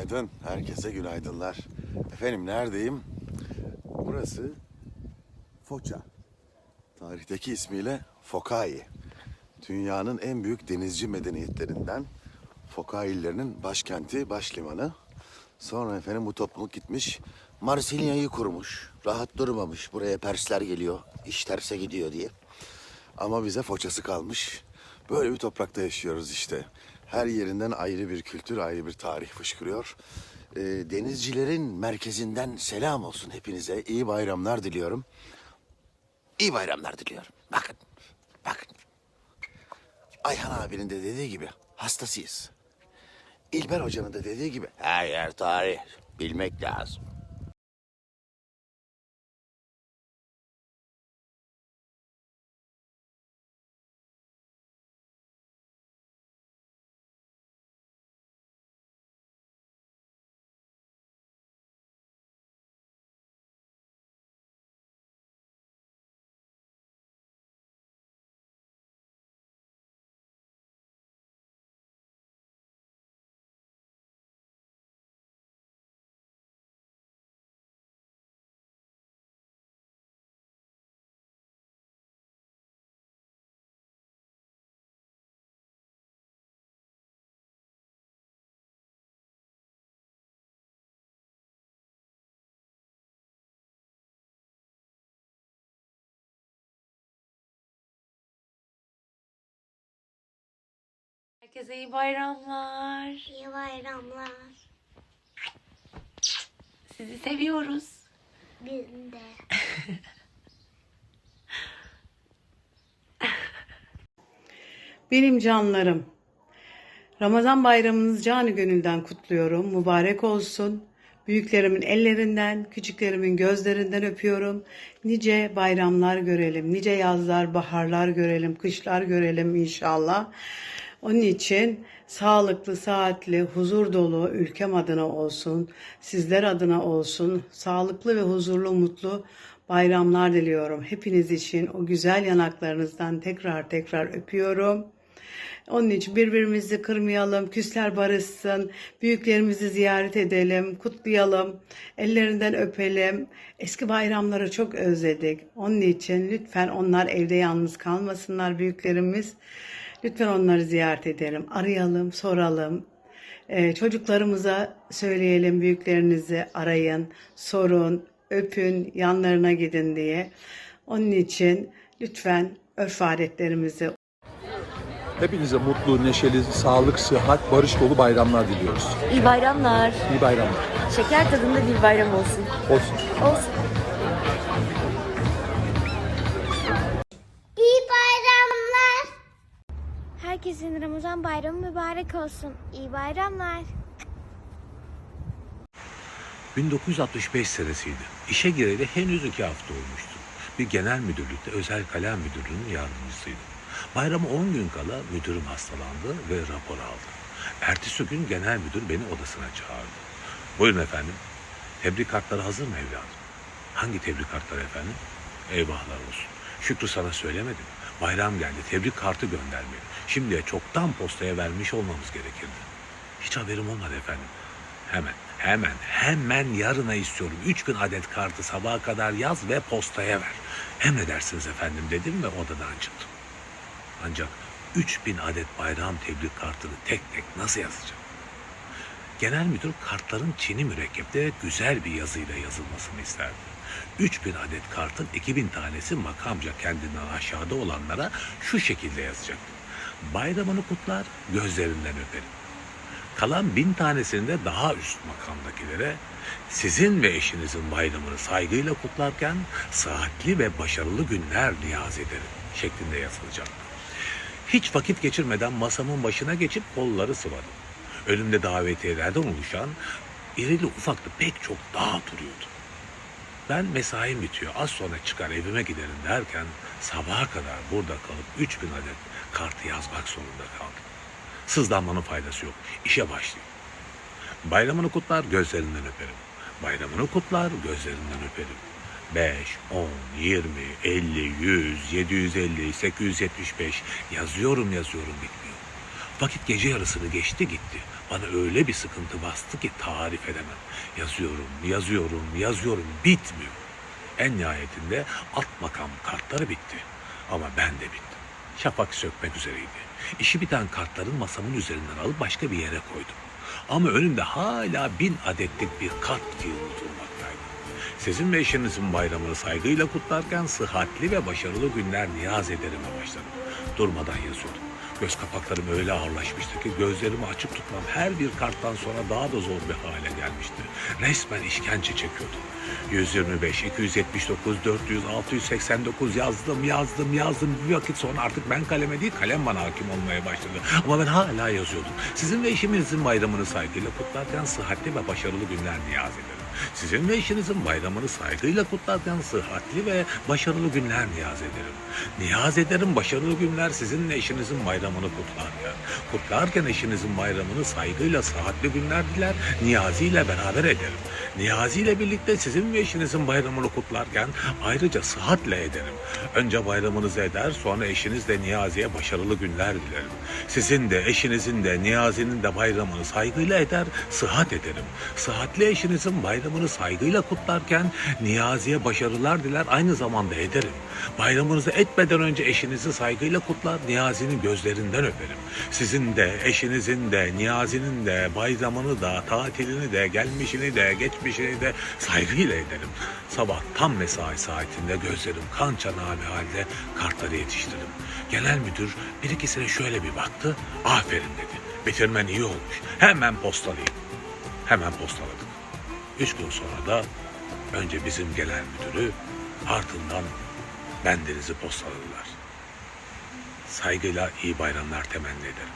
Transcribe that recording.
Günaydın. Herkese günaydınlar. Efendim neredeyim? Burası Foça. Tarihteki ismiyle Fokai. Dünyanın en büyük denizci medeniyetlerinden Fokaillerinin başkenti, başlimanı. Sonra efendim bu topluluk gitmiş Marsilya'yı kurmuş. Rahat durmamış. Buraya Persler geliyor. iş terse gidiyor diye. Ama bize Foça'sı kalmış. Böyle bir toprakta yaşıyoruz işte. Her yerinden ayrı bir kültür, ayrı bir tarih fışkırıyor. Ee, denizcilerin merkezinden selam olsun hepinize. İyi bayramlar diliyorum. İyi bayramlar diliyorum. Bakın, bakın. Ayhan abinin de dediği gibi hastasıyız. İlber hocanın da dediği gibi her yer tarih. Bilmek lazım. Herkese iyi bayramlar. İyi bayramlar. Sizi seviyoruz. Biz de. Benim canlarım. Ramazan bayramınızı canı gönülden kutluyorum. Mübarek olsun. Büyüklerimin ellerinden, küçüklerimin gözlerinden öpüyorum. Nice bayramlar görelim, nice yazlar, baharlar görelim, kışlar görelim inşallah. Onun için sağlıklı, saatli, huzur dolu ülkem adına olsun, sizler adına olsun, sağlıklı ve huzurlu, mutlu bayramlar diliyorum. Hepiniz için o güzel yanaklarınızdan tekrar tekrar öpüyorum. Onun için birbirimizi kırmayalım, küsler barışsın, büyüklerimizi ziyaret edelim, kutlayalım, ellerinden öpelim. Eski bayramları çok özledik. Onun için lütfen onlar evde yalnız kalmasınlar büyüklerimiz. Lütfen onları ziyaret edelim, arayalım, soralım. Ee, çocuklarımıza söyleyelim büyüklerinizi arayın, sorun, öpün, yanlarına gidin diye. Onun için lütfen örf adetlerimizi Hepinize mutlu, neşeli, sağlık, sıhhat, barış dolu bayramlar diliyoruz. İyi bayramlar. İyi bayramlar. Şeker tadında bir bayram olsun. Olsun. Olsun. Ramazan bayramı mübarek olsun. İyi bayramlar. 1965 senesiydi. İşe gireli henüz iki hafta olmuştu. Bir genel müdürlükte özel kalem müdürünün yardımcısıydım. Bayrama 10 gün kala müdürüm hastalandı ve rapor aldı. Ertesi gün genel müdür beni odasına çağırdı. Buyurun efendim. Tebrik kartları hazır mı evladım? Hangi tebrik kartları efendim? Eyvahlar olsun. Şükrü sana söylemedim. Bayram geldi. Tebrik kartı göndermeli. Şimdiye çoktan postaya vermiş olmamız gerekirdi. Hiç haberim olmadı efendim. Hemen, hemen, hemen yarına istiyorum. 3000 adet kartı sabaha kadar yaz ve postaya ver. Emredersiniz efendim dedim ve odadan çıktım. Ancak 3000 adet bayram tebrik kartını tek tek nasıl yazacağım? Genel müdür kartların çini mürekkepte güzel bir yazıyla yazılmasını isterdi. 3000 adet kartın 2000 tanesi makamca kendinden aşağıda olanlara şu şekilde yazacaktım. Bayramını kutlar, gözlerinden öperim. Kalan bin tanesini de daha üst makamdakilere sizin ve eşinizin bayramını saygıyla kutlarken saatli ve başarılı günler niyaz ederim şeklinde yazılacak. Hiç vakit geçirmeden masamın başına geçip kolları sıvadım. Önümde davetiyelerden oluşan irili ufaklı pek çok dağ duruyordu. Ben mesaim bitiyor az sonra çıkar evime giderim derken sabaha kadar burada kalıp 3000 adet kartı yazmak zorunda kaldım. Sızlanmanın faydası yok. İşe başlayayım. Bayramını kutlar gözlerinden öperim. Bayramını kutlar gözlerinden öperim. 5, 10, 20, 50, 100, 750, 875 yazıyorum yazıyorum bitmiyor. Vakit gece yarısını geçti gitti. bana öyle bir sıkıntı bastı ki tarif edemem. Yazıyorum, yazıyorum, yazıyorum, bitmiyor. En nihayetinde alt makam kartları bitti. Ama ben de bittim. Şafak sökmek üzereydi. İşi biten kartların masamın üzerinden alıp başka bir yere koydum. Ama önümde hala bin adetlik bir kart yığını durmaktaydı. Sizin ve eşinizin bayramını saygıyla kutlarken sıhhatli ve başarılı günler niyaz ederime başladım. Durmadan yazıyordum. Göz kapaklarım öyle ağırlaşmıştı ki gözlerimi açık tutmam her bir karttan sonra daha da zor bir hale gelmişti. Resmen işkence çekiyordum. 125, 279, 400, 689 yazdım, yazdım, yazdım. Bir vakit sonra artık ben kaleme değil kalem bana hakim olmaya başladı. Ama ben hala yazıyordum. Sizin ve eşinizin bayramını saygıyla kutlarken sıhhatli ve başarılı günler niyaz ederim. Sizin ve eşinizin bayramını saygıyla kutlarken sıhhatli ve başarılı günler niyaz ederim. Niyaz ederim başarılı günler sizinle eşinizin bayramını kutlarken. Kutlarken eşinizin bayramını saygıyla sıhhatli günler diler, Niyazi ile beraber ederim. Niyazi ile birlikte sizin ve eşinizin bayramını kutlarken ayrıca sıhhatle ederim. Önce bayramınızı eder, sonra eşinizle Niyazi'ye başarılı günler dilerim. Sizin de eşinizin de Niyazi'nin de bayramını saygıyla eder, sıhhat ederim. Sıhhatli eşinizin bayramını saygıyla kutlarken Niyazi'ye başarılar diler, aynı zamanda ederim. Bayramınızı etmeden önce eşinizi saygıyla kutlar, Niyazi'nin gözlerinden öperim. Sizin de, eşinizin de, Niyazi'nin de bayramını da, tatilini de, gelmişini de, geçmişini de saygıyla ederim. Sabah tam mesai saatinde gözlerim kan çanağı bir halde kartları yetiştiririm. Genel müdür bir ikisine şöyle bir baktı, aferin dedi. Bitirmen iyi olmuş, hemen postalayayım. Hemen postaladık. Üç gün sonra da önce bizim genel müdürü ardından bendenizi postaladılar. Saygıyla iyi bayramlar temenni ederim.